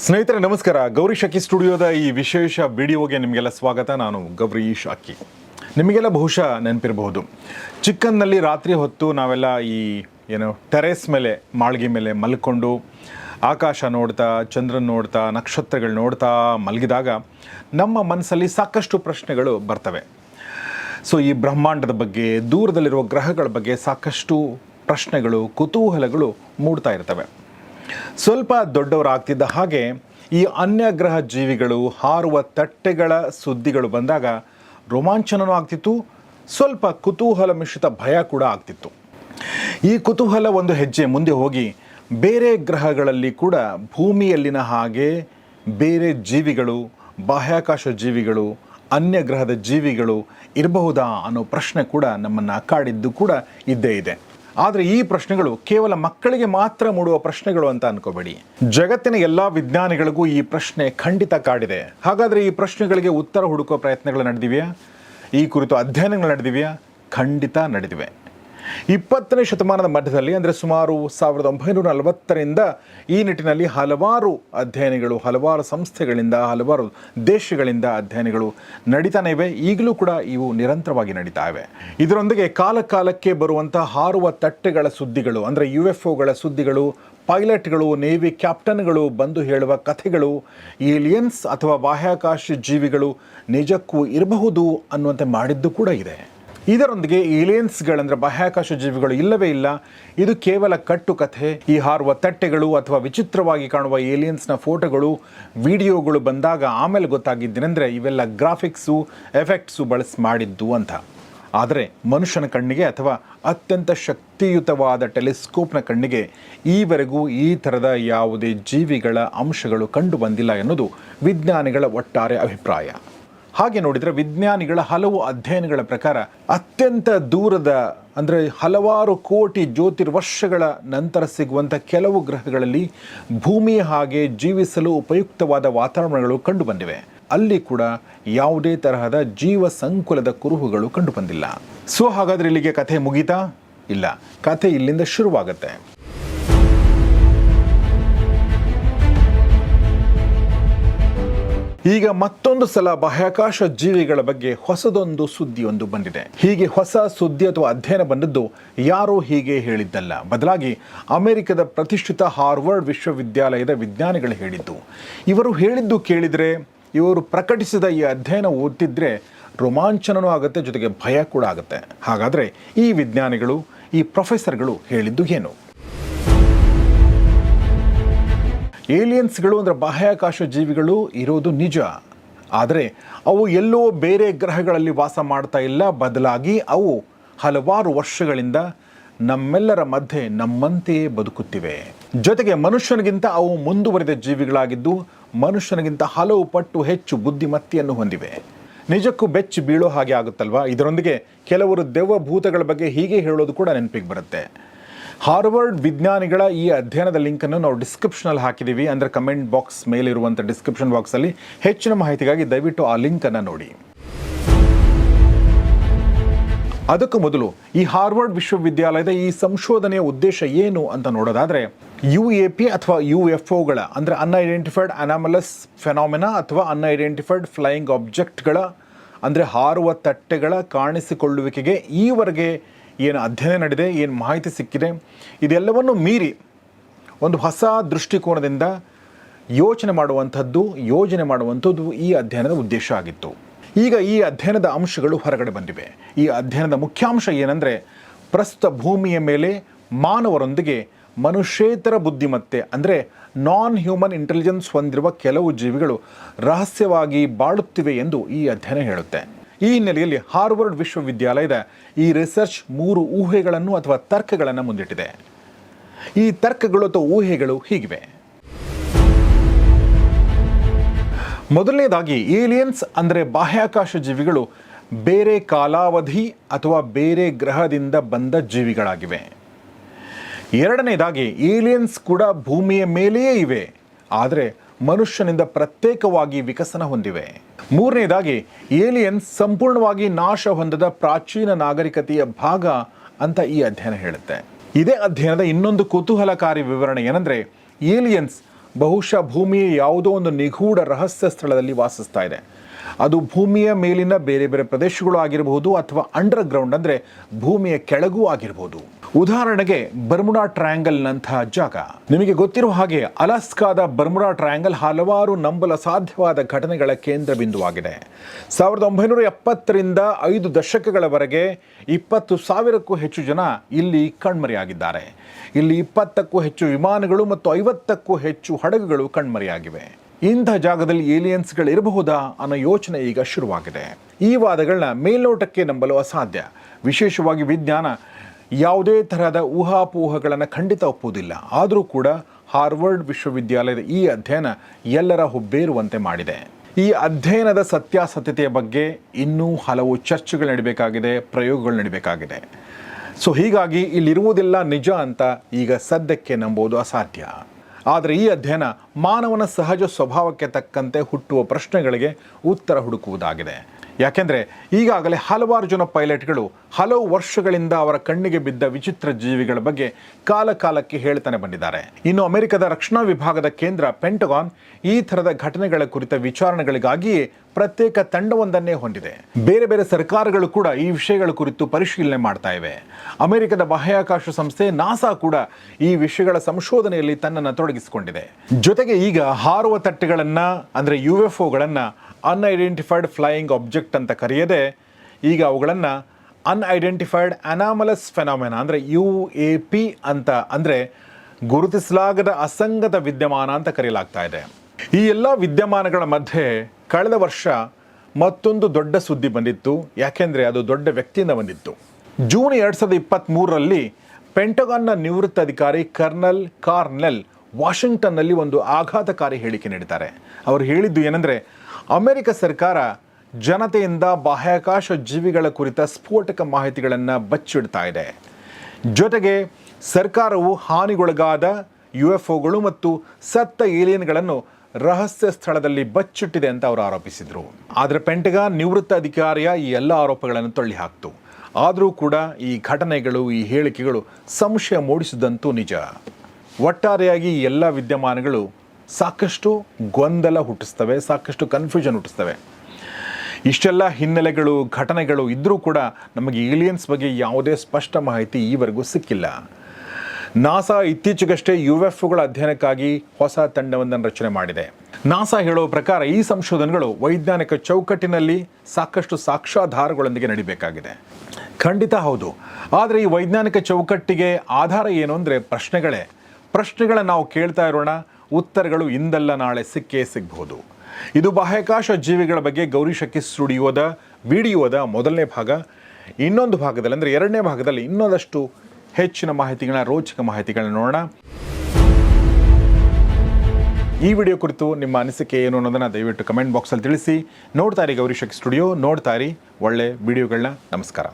ಸ್ನೇಹಿತರೆ, ನಮಸ್ಕಾರ. ಗೌರಿ ಶಕಿ ಸ್ಟುಡಿಯೋದ ಈ ವಿಶೇಷ ವಿಡಿಯೋಗೆ ನಿಮಗೆಲ್ಲ ಸ್ವಾಗತ. ನಾನು ಗೌರಿ ಅಕ್ಕಿ ನಿಮಗೆಲ್ಲ ಬಹುಶಃ ನೆನಪಿರಬಹುದು. ಚಿಕ್ಕನ್ನಲ್ಲಿ ರಾತ್ರಿ ಹೊತ್ತು ನಾವೆಲ್ಲ ಈ, ಏನು, ಟೆರೇಸ್ ಮೇಲೆ, ಮಾಳ್ಗೆ ಮೇಲೆ ಮಲ್ಕೊಂಡು ಆಕಾಶ ನೋಡ್ತಾ, ಚಂದ್ರನ್ ನೋಡ್ತಾ, ನಕ್ಷತ್ರಗಳು ನೋಡ್ತಾ ಮಲಗಿದಾಗ ನಮ್ಮ ಮನಸ್ಸಲ್ಲಿ ಸಾಕಷ್ಟು ಪ್ರಶ್ನೆಗಳು ಬರ್ತವೆ. ಸೊ, ಈ ಬ್ರಹ್ಮಾಂಡದ ಬಗ್ಗೆ, ದೂರದಲ್ಲಿರುವ ಗ್ರಹಗಳ ಬಗ್ಗೆ ಸಾಕಷ್ಟು ಪ್ರಶ್ನೆಗಳು, ಕುತೂಹಲಗಳು ಮೂಡ್ತಾ ಇರ್ತವೆ. ಸ್ವಲ್ಪ ದೊಡ್ಡವರಾಗ್ತಿದ್ದ ಹಾಗೆ ಈ ಅನ್ಯಗ್ರಹ ಜೀವಿಗಳು ಹಾರುವ ತಟ್ಟೆಗಳ ಸುದ್ದಿಗಳು ಬಂದಾಗ ರೋಮಾಂಚನೂ ಆಗ್ತಿತ್ತು, ಸ್ವಲ್ಪ ಕುತೂಹಲ ಮಿಶ್ರಿತ ಭಯ ಕೂಡ ಆಗ್ತಿತ್ತು. ಈ ಕುತೂಹಲ ಒಂದು ಹೆಜ್ಜೆ ಮುಂದೆ ಹೋಗಿ ಬೇರೆ ಗ್ರಹಗಳಲ್ಲಿ ಕೂಡ ಭೂಮಿಯಲ್ಲಿನ ಹಾಗೆ ಬೇರೆ ಜೀವಿಗಳು, ಬಾಹ್ಯಾಕಾಶ ಜೀವಿಗಳು ಅನ್ಯ ಗ್ರಹದ ಜೀವಿಗಳು ಇರಬಹುದಾ ಅನ್ನೋ ಪ್ರಶ್ನೆ ಕೂಡ ನಮ್ಮನ್ನು ಕಾಡಿದ್ದು ಕೂಡ ಇದ್ದೇ ಇದೆ. ಆದರೆ ಈ ಪ್ರಶ್ನೆಗಳು ಕೇವಲ ಮಕ್ಕಳಿಗೆ ಮಾತ್ರ ಮೂಡುವ ಪ್ರಶ್ನೆಗಳು ಅಂತ ಅನ್ಕೋಬೇಡಿ. ಜಗತ್ತಿನ ಎಲ್ಲ ವಿಜ್ಞಾನಿಗಳಿಗೂ ಈ ಪ್ರಶ್ನೆ ಖಂಡಿತ ಕಾಡಿದೆ. ಹಾಗಾದರೆ ಈ ಪ್ರಶ್ನೆಗಳಿಗೆ ಉತ್ತರ ಹುಡುಕುವ ಪ್ರಯತ್ನಗಳು ನಡೆದಿವೆಯಾ? ಈ ಕುರಿತು ಅಧ್ಯಯನಗಳು ನಡೆದಿವೆಯಾ? ಖಂಡಿತ ನಡೆದಿವೆ. ಇಪ್ಪತ್ತನೇ ಶತಮಾನದ ಮಧ್ಯದಲ್ಲಿ, ಅಂದರೆ ಸುಮಾರು ಸಾವಿರದ ಒಂಬೈನೂರ ನಲವತ್ತರಿಂದ ಈ ನಿಟ್ಟಿನಲ್ಲಿ ಹಲವಾರು ಅಧ್ಯಯನಗಳು, ಹಲವಾರು ಸಂಸ್ಥೆಗಳಿಂದ, ಹಲವಾರು ದೇಶಗಳಿಂದ ಅಧ್ಯಯನಗಳು ನಡೀತಾನೆ ಇವೆ. ಈಗಲೂ ಕೂಡ ಇವು ನಿರಂತರವಾಗಿ ನಡೀತಾ ಇವೆ. ಇದರೊಂದಿಗೆ ಕಾಲಕಾಲಕ್ಕೆ ಬರುವಂಥ ಹಾರುವ ತಟ್ಟೆಗಳ ಸುದ್ದಿಗಳು, ಅಂದರೆ ಯು ಎಫ್ ಒಗಳ ಸುದ್ದಿಗಳು, ಪೈಲಟ್ಗಳು, ನೇವಿ ಕ್ಯಾಪ್ಟನ್ಗಳು ಬಂದು ಹೇಳುವ ಕಥೆಗಳು, ಏಲಿಯನ್ಸ್ ಅಥವಾ ಬಾಹ್ಯಾಕಾಶ ಜೀವಿಗಳು ನಿಜಕ್ಕೂ ಇರಬಹುದು ಅನ್ನುವಂತೆ ಮಾಡಿದ್ದು ಕೂಡ ಇದೆ. ಇದರೊಂದಿಗೆ ಏಲಿಯನ್ಸ್ಗಳಂದ್ರೆ ಬಾಹ್ಯಾಕಾಶ ಜೀವಿಗಳು ಇಲ್ಲವೇ ಇಲ್ಲ. ಇದು ಕೇವಲ ಕಟ್ಟು ಕಥೆ ಈ ಹಾರುವ ತಟ್ಟೆಗಳು ಅಥವಾ ವಿಚಿತ್ರವಾಗಿ ಕಾಣುವ ಏಲಿಯನ್ಸ್ನ ಫೋಟೋಗಳು, ವಿಡಿಯೋಗಳು ಬಂದಾಗ ಆಮೇಲೆ ಗೊತ್ತಾಗಿದ್ದೇನೆಂದರೆ ಇವೆಲ್ಲ ಗ್ರಾಫಿಕ್ಸು, ಎಫೆಕ್ಟ್ಸು ಬಳಸಿ ಮಾಡಿದ್ದು ಅಂತ. ಆದರೆ ಮನುಷ್ಯನ ಕಣ್ಣಿಗೆ ಅಥವಾ ಅತ್ಯಂತ ಶಕ್ತಿಯುತವಾದ ಟೆಲಿಸ್ಕೋಪ್ನ ಕಣ್ಣಿಗೆ ಈವರೆಗೂ ಈ ಥರದ ಯಾವುದೇ ಜೀವಿಗಳ ಅಂಶಗಳು ಕಂಡು ಬಂದಿಲ್ಲ ಎನ್ನುವುದು ವಿಜ್ಞಾನಿಗಳ ಒಟ್ಟಾರೆ ಅಭಿಪ್ರಾಯ. ಹಾಗೆ ನೋಡಿದರೆ ವಿಜ್ಞಾನಿಗಳ ಹಲವು ಅಧ್ಯಯನಗಳ ಪ್ರಕಾರ ಅತ್ಯಂತ ದೂರದ, ಅಂದರೆ ಹಲವಾರು ಕೋಟಿ ಜ್ಯೋತಿರ್ವರ್ಷಗಳ ನಂತರ ಸಿಗುವಂಥ ಕೆಲವು ಗ್ರಹಗಳಲ್ಲಿ ಭೂಮಿಯ ಹಾಗೆ ಜೀವಿಸಲು ಉಪಯುಕ್ತವಾದ ವಾತಾವರಣಗಳು ಕಂಡುಬಂದಿವೆ. ಅಲ್ಲಿ ಕೂಡ ಯಾವುದೇ ತರಹದ ಜೀವ ಸಂಕುಲದ ಕುರುಹುಗಳು ಕಂಡುಬಂದಿಲ್ಲ. ಸೊ ಹಾಗಾದರೆ ಇಲ್ಲಿಗೆ ಕಥೆ ಮುಗೀತಾ? ಇಲ್ಲ. ಕಥೆ ಇಲ್ಲಿಂದ ಶುರುವಾಗುತ್ತೆ. ಈಗ ಮತ್ತೊಂದು ಸಲ ಬಾಹ್ಯಾಕಾಶ ಜೀವಿಗಳ ಬಗ್ಗೆ ಹೊಸದೊಂದು ಸುದ್ದಿಯೊಂದು ಬಂದಿದೆ. ಹೀಗೆ ಹೊಸ ಸುದ್ದಿ ಅಥವಾ ಅಧ್ಯಯನ ಬಂದದ್ದು ಯಾರೂ ಹೀಗೆ ಹೇಳಿದ್ದಲ್ಲ. ಬದಲಾಗಿ ಅಮೆರಿಕದ ಪ್ರತಿಷ್ಠಿತ ಹಾರ್ವರ್ಡ್ ವಿಶ್ವವಿದ್ಯಾಲಯದ ವಿಜ್ಞಾನಿಗಳು ಹೇಳಿದ್ದು. ಇವರು ಹೇಳಿದ್ದು ಕೇಳಿದರೆ, ಇವರು ಪ್ರಕಟಿಸಿದ ಈ ಅಧ್ಯಯನ ಓದ್ತಿದ್ರೆ ರೋಮಾಂಚನೂ ಆಗುತ್ತೆ, ಜೊತೆಗೆ ಭಯ ಕೂಡ ಆಗುತ್ತೆ. ಹಾಗಾದರೆ ಈ ವಿಜ್ಞಾನಿಗಳು, ಈ ಪ್ರೊಫೆಸರ್ಗಳು ಹೇಳಿದ್ದು ಏನು? ಏಲಿಯನ್ಸ್ಗಳು ಅಂದರೆ ಬಾಹ್ಯಾಕಾಶ ಜೀವಿಗಳು ಇರೋದು ನಿಜ. ಆದರೆ ಅವು ಎಲ್ಲೋ ಬೇರೆ ಗ್ರಹಗಳಲ್ಲಿ ವಾಸ ಮಾಡ್ತಾ ಇಲ್ಲ. ಬದಲಾಗಿ ಅವು ಹಲವಾರು ವರ್ಷಗಳಿಂದ ನಮ್ಮೆಲ್ಲರ ಮಧ್ಯೆ ನಮ್ಮಂತೆಯೇ ಬದುಕುತ್ತಿವೆ. ಜೊತೆಗೆ ಮನುಷ್ಯನಿಗಿಂತ ಅವು ಮುಂದುವರಿದ ಜೀವಿಗಳಾಗಿದ್ದು, ಮನುಷ್ಯನಿಗಿಂತ ಹಲವು ಪಟ್ಟು ಹೆಚ್ಚು ಬುದ್ಧಿಮತ್ತೆಯನ್ನು ಹೊಂದಿವೆ. ನಿಜಕ್ಕೂ ಬೆಚ್ಚಿ ಬೀಳೋ ಹಾಗೆ ಆಗುತ್ತಲ್ವಾ? ಇದರೊಂದಿಗೆ ಕೆಲವರು ದೆವ್ವ ಭೂತಗಳ ಬಗ್ಗೆ ಹೀಗೆ ಹೇಳೋದು ಕೂಡ ನೆನಪಿಗೆ ಬರುತ್ತೆ. ಹಾರ್ವರ್ಡ್ ವಿಜ್ಞಾನಿಗಳ ಈ ಅಧ್ಯಯನದ ಲಿಂಕನ್ನು ನಾವು ಡಿಸ್ಕ್ರಿಪ್ಷನಲ್ಲಿ ಹಾಕಿದ್ದೀವಿ. ಅಂದರೆ ಕಮೆಂಟ್ ಬಾಕ್ಸ್ ಮೇಲಿರುವಂಥ ಡಿಸ್ಕ್ರಿಪ್ಷನ್ ಬಾಕ್ಸಲ್ಲಿ ಹೆಚ್ಚಿನ ಮಾಹಿತಿಗಾಗಿ ದಯವಿಟ್ಟು ಆ ಲಿಂಕನ್ನು ನೋಡಿ. ಅದಕ್ಕೂ ಮೊದಲು ಈ ಹಾರ್ವರ್ಡ್ ವಿಶ್ವವಿದ್ಯಾಲಯದ ಈ ಸಂಶೋಧನೆಯ ಉದ್ದೇಶ ಏನು ಅಂತ ನೋಡೋದಾದರೆ, ಯು ಎ ಪಿ ಅಥವಾ ಯು ಎಫ್ ಒಗಳ, ಅಂದರೆ ಅನ್ಐಡೆಂಟಿಫೈಡ್ ಅನಾಮಲಸ್ ಫೆನಾಮಿನಾ ಅಥವಾ ಅನ್ಐಡೆಂಟಿಫೈಡ್ ಫ್ಲೈಯಿಂಗ್ ಆಬ್ಜೆಕ್ಟ್ಗಳ ಅಂದರೆ ಹಾರುವ ತಟ್ಟೆಗಳ ಕಾಣಿಸಿಕೊಳ್ಳುವಿಕೆಗೆ ಈವರೆಗೆ ಏನು ಅಧ್ಯಯನ ನಡೆದಿದೆ, ಏನು ಮಾಹಿತಿ ಸಿಕ್ಕಿದೆ, ಇದೆಲ್ಲವನ್ನು ಮೀರಿ ಒಂದು ಹೊಸ ದೃಷ್ಟಿಕೋನದಿಂದ ಯೋಚನೆ ಮಾಡುವಂಥದ್ದು, ಯೋಜನೆ ಮಾಡುವಂಥದ್ದು ಈ ಅಧ್ಯಯನದ ಉದ್ದೇಶ ಆಗಿತ್ತು. ಈಗ ಈ ಅಧ್ಯಯನದ ಅಂಶಗಳು ಹೊರಗಡೆ ಬಂದಿವೆ. ಈ ಅಧ್ಯಯನದ ಮುಖ್ಯಾಂಶ ಏನಂದರೆ ಪ್ರಸ್ತುತ ಭೂಮಿಯ ಮೇಲೆ ಮಾನವರೊಂದಿಗೆ ಮನುಷ್ಯೇತರ ಬುದ್ಧಿಮತ್ತೆ, ಅಂದರೆ ನಾನ್ ಹ್ಯೂಮನ್ ಇಂಟೆಲಿಜೆನ್ಸ್ ಹೊಂದಿರುವ ಕೆಲವು ಜೀವಿಗಳು ರಹಸ್ಯವಾಗಿ ಬಾಳುತ್ತಿವೆ ಎಂದು ಈ ಅಧ್ಯಯನ ಹೇಳುತ್ತೆ. ಈ ಹಿನ್ನೆಲೆಯಲ್ಲಿ ಹಾರ್ವರ್ಡ್ ವಿಶ್ವವಿದ್ಯಾಲಯದ ಈ ರಿಸರ್ಚ್ ಮೂರು ಊಹೆಗಳನ್ನು ಅಥವಾ ತರ್ಕಗಳನ್ನು ಮುಂದಿಟ್ಟಿದೆ. ಈ ತರ್ಕಗಳು ಅಥವಾ ಊಹೆಗಳು ಹೀಗಿವೆ. ಮೊದಲನೇದಾಗಿ, ಏಲಿಯನ್ಸ್ ಅಂದರೆ ಬಾಹ್ಯಾಕಾಶ ಜೀವಿಗಳು ಬೇರೆ ಕಾಲಾವಧಿ ಅಥವಾ ಬೇರೆ ಗ್ರಹದಿಂದ ಬಂದ ಜೀವಿಗಳಾಗಿವೆ. ಎರಡನೇದಾಗಿ, ಏಲಿಯನ್ಸ್ ಕೂಡ ಭೂಮಿಯ ಮೇಲೆಯೇ ಇವೆ. ಆದರೆ ಮನುಷ್ಯನಿಂದ ಪ್ರತ್ಯೇಕವಾಗಿ ವಿಕಸನ ಹೊಂದಿವೆ. ಮೂರನೇದಾಗಿ ಏಲಿಯನ್ಸ್ ಸಂಪೂರ್ಣವಾಗಿ ನಾಶ ಹೊಂದದ ಪ್ರಾಚೀನ ನಾಗರಿಕತೆಯ ಭಾಗ ಅಂತ ಈ ಅಧ್ಯಯನ ಹೇಳುತ್ತೆ. ಇದೇ ಅಧ್ಯಯನದ ಇನ್ನೊಂದು ಕುತೂಹಲಕಾರಿ ವಿವರಣೆ ಏನಂದ್ರೆ, ಏಲಿಯನ್ಸ್ ಬಹುಶಃ ಭೂಮಿಯ ಯಾವುದೋ ಒಂದು ನಿಗೂಢ ರಹಸ್ಯ ಸ್ಥಳದಲ್ಲಿ ವಾಸಿಸ್ತಾ ಇದೆ. ಅದು ಭೂಮಿಯ ಮೇಲಿನ ಬೇರೆ ಬೇರೆ ಪ್ರದೇಶಗಳು ಆಗಿರಬಹುದು ಅಥವಾ ಅಂಡರ್ ಗ್ರೌಂಡ್ ಅಂದರೆ ಭೂಮಿಯ ಕೆಳಗೂ ಆಗಿರಬಹುದು. ಉದಾಹರಣೆಗೆ ಬರ್ಮುಡಾ ಟ್ರಯಾಂಗಲ್ನಂತಹ ಜಾಗ. ನಿಮಗೆ ಗೊತ್ತಿರುವ ಹಾಗೆ ಅಲಾಸ್ಕಾದ ಬರ್ಮುಡಾ ಟ್ರಯಾಂಗಲ್ ಹಲವಾರು ನಂಬಲ ಸಾಧ್ಯವಾದ ಘಟನೆಗಳ ಕೇಂದ್ರ ಬಿಂದುವಾಗಿದೆ ಸಾವಿರದ ಒಂಬೈನೂರ ಎಪ್ಪತ್ತರಿಂದ ಐದು ದಶಕಗಳವರೆಗೆ ಇಪ್ಪತ್ತು ಸಾವಿರಕ್ಕೂ ಹೆಚ್ಚು ಜನ ಇಲ್ಲಿ ಕಣ್ಮರೆಯಾಗಿದ್ದಾರೆ. ಇಲ್ಲಿ ಇಪ್ಪತ್ತಕ್ಕೂ ಹೆಚ್ಚು ವಿಮಾನಗಳು ಮತ್ತು ಐವತ್ತಕ್ಕೂ ಹೆಚ್ಚು ಹಡಗುಗಳು ಕಣ್ಮರೆಯಾಗಿವೆ. ಇಂಥ ಜಾಗದಲ್ಲಿ ಏಲಿಯನ್ಸ್ಗಳಿರಬಹುದಾ ಅನ್ನೋ ಯೋಚನೆ ಈಗ ಶುರುವಾಗಿದೆ. ಈ ವಾದಗಳನ್ನ ಮೇಲ್ನೋಟಕ್ಕೆ ನಂಬಲು ಅಸಾಧ್ಯ. ವಿಶೇಷವಾಗಿ ವಿಜ್ಞಾನ ಯಾವುದೇ ತರಹದ ಊಹಾಪೋಹಗಳನ್ನು ಖಂಡಿತ ಒಪ್ಪುವುದಿಲ್ಲ. ಆದರೂ ಕೂಡ ಹಾರ್ವರ್ಡ್ ವಿಶ್ವವಿದ್ಯಾಲಯದ ಈ ಅಧ್ಯಯನ ಎಲ್ಲರ ಹುಬ್ಬೇರುವಂತೆ ಮಾಡಿದೆ. ಈ ಅಧ್ಯಯನದ ಸತ್ಯಾಸತ್ಯತೆಯ ಬಗ್ಗೆ ಇನ್ನೂ ಹಲವು ಚರ್ಚೆಗಳು ನಡೀಬೇಕಾಗಿದೆ, ಪ್ರಯೋಗಗಳು ನಡೀಬೇಕಾಗಿದೆ. ಸೊ, ಹೀಗಾಗಿ ಇಲ್ಲಿರುವುದೆಲ್ಲ ನಿಜ ಅಂತ ಈಗ ಸದ್ಯಕ್ಕೆ ನಂಬೋದು ಅಸಾಧ್ಯ. ಆದರೆ ಈ ಅಧ್ಯಯನ ಮಾನವನ ಸಹಜ ಸ್ವಭಾವಕ್ಕೆ ತಕ್ಕಂತೆ ಹುಟ್ಟುವ ಪ್ರಶ್ನೆಗಳಿಗೆ ಉತ್ತರ ಹುಡುಕುವುದಾಗಿದೆ. ಯಾಕೆಂದರೆ ಈಗಾಗಲೇ ಹಲವಾರು ಜನ ಪೈಲಟ್ಗಳು ಹಲವು ವರ್ಷಗಳಿಂದ ಅವರ ಕಣ್ಣಿಗೆ ಬಿದ್ದ ವಿಚಿತ್ರ ಜೀವಿಗಳ ಬಗ್ಗೆ ಕಾಲಕಾಲಕ್ಕೆ ಹೇಳ್ತಾನೆ ಬಂದಿದ್ದಾರೆ. ಇನ್ನು ಅಮೆರಿಕದ ರಕ್ಷಣಾ ವಿಭಾಗದ ಕೇಂದ್ರ ಪೆಂಟಗಾನ್ ಈ ಥರದ ಘಟನೆಗಳ ಕುರಿತ ವಿಚಾರಣೆಗಳಿಗಾಗಿಯೇ ಪ್ರತ್ಯೇಕ ತಂಡವೊಂದನ್ನೇ ಹೊಂದಿದೆ. ಬೇರೆ ಬೇರೆ ಸರ್ಕಾರಗಳು ಕೂಡ ಈ ವಿಷಯಗಳ ಕುರಿತು ಪರಿಶೀಲನೆ ಮಾಡ್ತಾ ಇವೆ. ಅಮೆರಿಕದ ಬಾಹ್ಯಾಕಾಶ ಸಂಸ್ಥೆ ನಾಸಾ ಕೂಡ ಈ ವಿಷಯಗಳ ಸಂಶೋಧನೆಯಲ್ಲಿ ತನ್ನನ್ನು ತೊಡಗಿಸಿಕೊಂಡಿದೆ. ಜೊತೆಗೆ ಈಗ ಹಾರುವ ತಟ್ಟೆಗಳನ್ನು, ಅಂದರೆ ಯು ಎಫ್ ಒಗಳನ್ನು ಅನ್ಐಡೆಂಟಿಫೈಡ್ ಫ್ಲೈಯಿಂಗ್ ಆಬ್ಜೆಕ್ಟ್ ಅಂತ ಕರೆಯದೆ ಈಗ ಅವುಗಳನ್ನು ಅನ್ಐಡೆಂಟಿಫೈಡ್ ಅನಾಮಲಸ್ ಫೆನಾಮಿನ ಅಂದರೆ ಯು ಎ ಪಿ ಅಂತ ಅಂದರೆ ಗುರುತಿಸಲಾಗದ ಅಸಂಗತ ವಿದ್ಯಮಾನ ಅಂತ ಕರೆಯಲಾಗ್ತಾ ಇದೆ. ಈ ಎಲ್ಲ ವಿದ್ಯಮಾನಗಳ ಮಧ್ಯೆ ಕಳೆದ ವರ್ಷ ಮತ್ತೊಂದು ದೊಡ್ಡ ಸುದ್ದಿ ಬಂದಿತ್ತು. ಯಾಕೆಂದರೆ ಅದು ದೊಡ್ಡ ವ್ಯಕ್ತಿಯಿಂದ ಬಂದಿತ್ತು. ಜೂನ್ ಎರಡು ಸಾವಿರದ ಇಪ್ಪತ್ತ್ಮೂರರಲ್ಲಿ ಪೆಂಟಗಾನ್ನ ನಿವೃತ್ತ ಅಧಿಕಾರಿ ಕರ್ನಲ್ ಕಾರ್ನೆಲ್ ವಾಷಿಂಗ್ಟನ್ನಲ್ಲಿ ಒಂದು ಆಘಾತಕಾರಿ ಹೇಳಿಕೆ ನೀಡಿದ್ದಾರೆ. ಅವರು ಹೇಳಿದ್ದು ಏನಂದರೆ, ಅಮೆರಿಕ ಸರ್ಕಾರ ಜನತೆಯಿಂದ ಬಾಹ್ಯಾಕಾಶ ಜೀವಿಗಳ ಕುರಿತ ಸ್ಫೋಟಕ ಮಾಹಿತಿಗಳನ್ನು ಬಚ್ಚಿಡ್ತಾ ಇದೆ. ಜೊತೆಗೆ ಸರ್ಕಾರವು ಹಾನಿಗೊಳಗಾದ ಯು ಎಫ್ ಒಗಳು ಮತ್ತು ಸತ್ತ ಏಲಿಯನ್ಗಳನ್ನು ರಹಸ್ಯ ಸ್ಥಳದಲ್ಲಿ ಬಚ್ಚಿಟ್ಟಿದೆ ಅಂತ ಅವರು ಆರೋಪಿಸಿದರು. ಆದರೆ ಪೆಂಟಗಾನ್ ನಿವೃತ್ತ ಅಧಿಕಾರಿಯ ಈ ಎಲ್ಲ ಆರೋಪಗಳನ್ನು ತಳ್ಳಿ ಹಾಕ್ತು ಆದರೂ ಕೂಡ ಈ ಘಟನೆಗಳು, ಈ ಹೇಳಿಕೆಗಳು ಸಂಶಯ ಮೂಡಿಸಿದಂತೂ ನಿಜ. ಒಟ್ಟಾರೆಯಾಗಿ ಎಲ್ಲ ವಿದ್ಯಮಾನಗಳು ಸಾಕಷ್ಟು ಗೊಂದಲ ಹುಟ್ಟಿಸ್ತವೆ, ಸಾಕಷ್ಟು ಕನ್ಫ್ಯೂಷನ್ ಹುಟ್ಟಿಸ್ತವೆ. ಇಷ್ಟೆಲ್ಲ ಹಿನ್ನೆಲೆಗಳು, ಘಟನೆಗಳು ಇದ್ದರೂ ಕೂಡ ನಮಗೆ ಏಲಿಯನ್ಸ್ ಬಗ್ಗೆ ಯಾವುದೇ ಸ್ಪಷ್ಟ ಮಾಹಿತಿ ಈವರೆಗೂ ಸಿಕ್ಕಿಲ್ಲ. ನಾಸಾ ಇತ್ತೀಚೆಗಷ್ಟೇ ಯು ಎಫ್ ಒಗಳ ಅಧ್ಯಯನಕ್ಕಾಗಿ ಹೊಸ ತಂಡವೊಂದನ್ನು ರಚನೆ ಮಾಡಿದೆ. ನಾಸಾ ಹೇಳುವ ಪ್ರಕಾರ ಈ ಸಂಶೋಧನೆಗಳು ವೈಜ್ಞಾನಿಕ ಚೌಕಟ್ಟಿನಲ್ಲಿ ಸಾಕಷ್ಟು ಸಾಕ್ಷ್ಯಾಧಾರಗಳೊಂದಿಗೆ ನಡಿಬೇಕಾಗಿದೆ. ಖಂಡಿತ ಹೌದು. ಆದರೆ ಈ ವೈಜ್ಞಾನಿಕ ಚೌಕಟ್ಟಿಗೆ ಆಧಾರ ಏನು ಅಂದರೆ ಪ್ರಶ್ನೆಗಳೇ. ಪ್ರಶ್ನೆಗಳನ್ನ ನಾವು ಕೇಳ್ತಾ ಇರೋಣ, ಉತ್ತರಗಳು ಇಂದಲ್ಲ ನಾಳೆ ಸಿಕ್ಕೇ ಸಿಗಬಹುದು. ಇದು ಬಾಹ್ಯಾಕಾಶ ಜೀವಿಗಳ ಬಗ್ಗೆ ಗೌರಿ ಶಕ್ಕಿ ಸ್ಟುಡಿಯೋದ, ವಿಡಿಯೋದ ಮೊದಲನೇ ಭಾಗ. ಇನ್ನೊಂದು ಭಾಗದಲ್ಲಿ, ಅಂದರೆ ಎರಡನೇ ಭಾಗದಲ್ಲಿ ಇನ್ನೊಂದಷ್ಟು ಹೆಚ್ಚಿನ ಮಾಹಿತಿಗಳನ್ನ, ರೋಚಕ ಮಾಹಿತಿಗಳನ್ನ ನೋಡೋಣ. ಈ ವಿಡಿಯೋ ಕುರಿತು ನಿಮ್ಮ ಅನಿಸಿಕೆ ಏನು ಅನ್ನೋದನ್ನು ದಯವಿಟ್ಟು ಕಮೆಂಟ್ ಬಾಕ್ಸಲ್ಲಿ ತಿಳಿಸಿ. ನೋಡ್ತಾ ಇರಿ ಗೌರಿ ಶಕ್ಕಿ ಸ್ಟುಡಿಯೋ, ನೋಡ್ತಾ ಇರಿ. ಒಳ್ಳೆ ವಿಡಿಯೋಗಳನ್ನ. ನಮಸ್ಕಾರ.